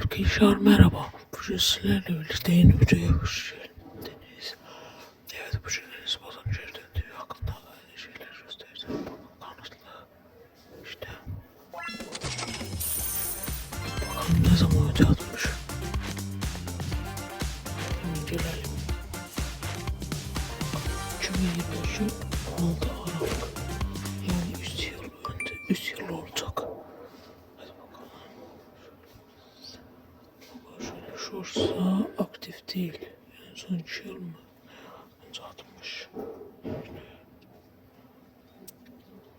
Arkadaşlar merhaba. Bugün sizlerle birlikte yeni bir videoya hoşgeldiniz. Evet bu Enes Batur'un geri döndüğü hakkında aynı şeyler göstereceğim. Bakın kanıtlı. İşte. Bakalım ne zaman önce atmış. Hemen gelelim. 2023 16 Şursa aktif değil. En son iki yıl mı? Önce atmış.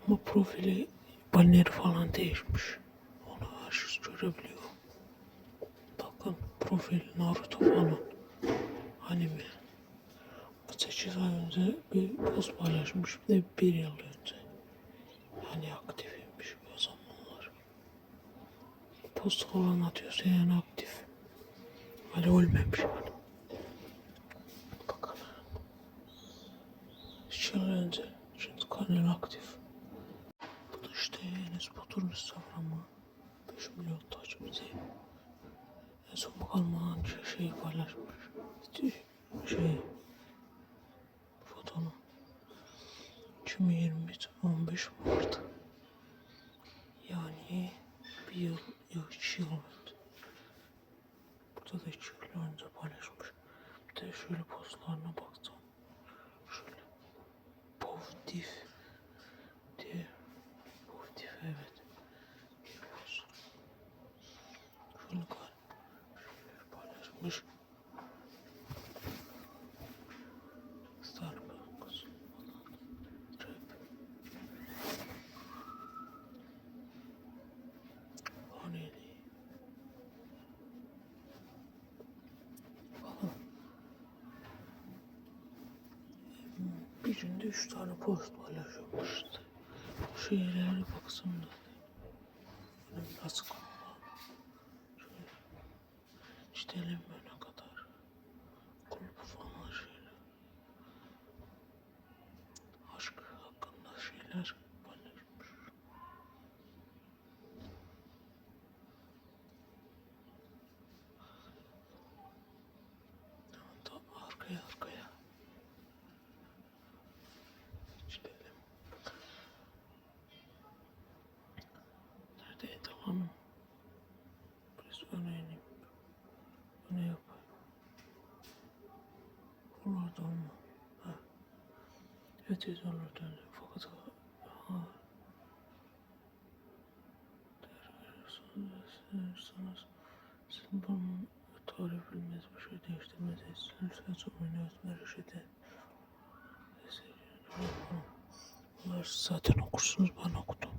Ama profili banner falan değişmiş. Onu herkes görebiliyor. Bakın profil Naruto falan. Anime. 8 ay önce bir post paylaşmış. Bir de bir yıl önce. Yani aktifmiş o zamanlar. Post falan atıyorsa yani aktif. Öyle ölmemiş yani. Bakalım. Önce. Şimdi kanal aktif. Bu da işte Enes Batur'un Instagram'ı. 5 milyon takipçi. En son bakalım hangi şeyi paylaşmış. Şey. Fotonu. 2023 15 Mart. Yani bir yıl, yok iki yıl Burada da iki yıl önce paylaşmış. Bir de şöyle postlarına baktım. Şöyle. Pozitif diye. Pozitif evet. Şöyle paylaşmış. Starbucks falan. Trap. O neydi? Falan. Bir günde üç tane post paylaşıyormuştu. Bu şeylere baksın da. Böyle kapalı. Şöyle. İşte ne kadar. Kulüp falan şeyler. Aşk hakkında şeyler paylaşmış. Tamam tamam arkaya arkaya. Gidelim. Neredeydi lan? Biraz öne ineyim. Öne yapayım. Oralarda olma. Ha. Evet evet oralarda döndüm. Fakat ha. Değer veriyorsunuz. Sizin bunun tarih bilmez bir şey değiştirmediyseniz sadece oynuyoruz merak Bunlar zaten okursunuz ben okudum.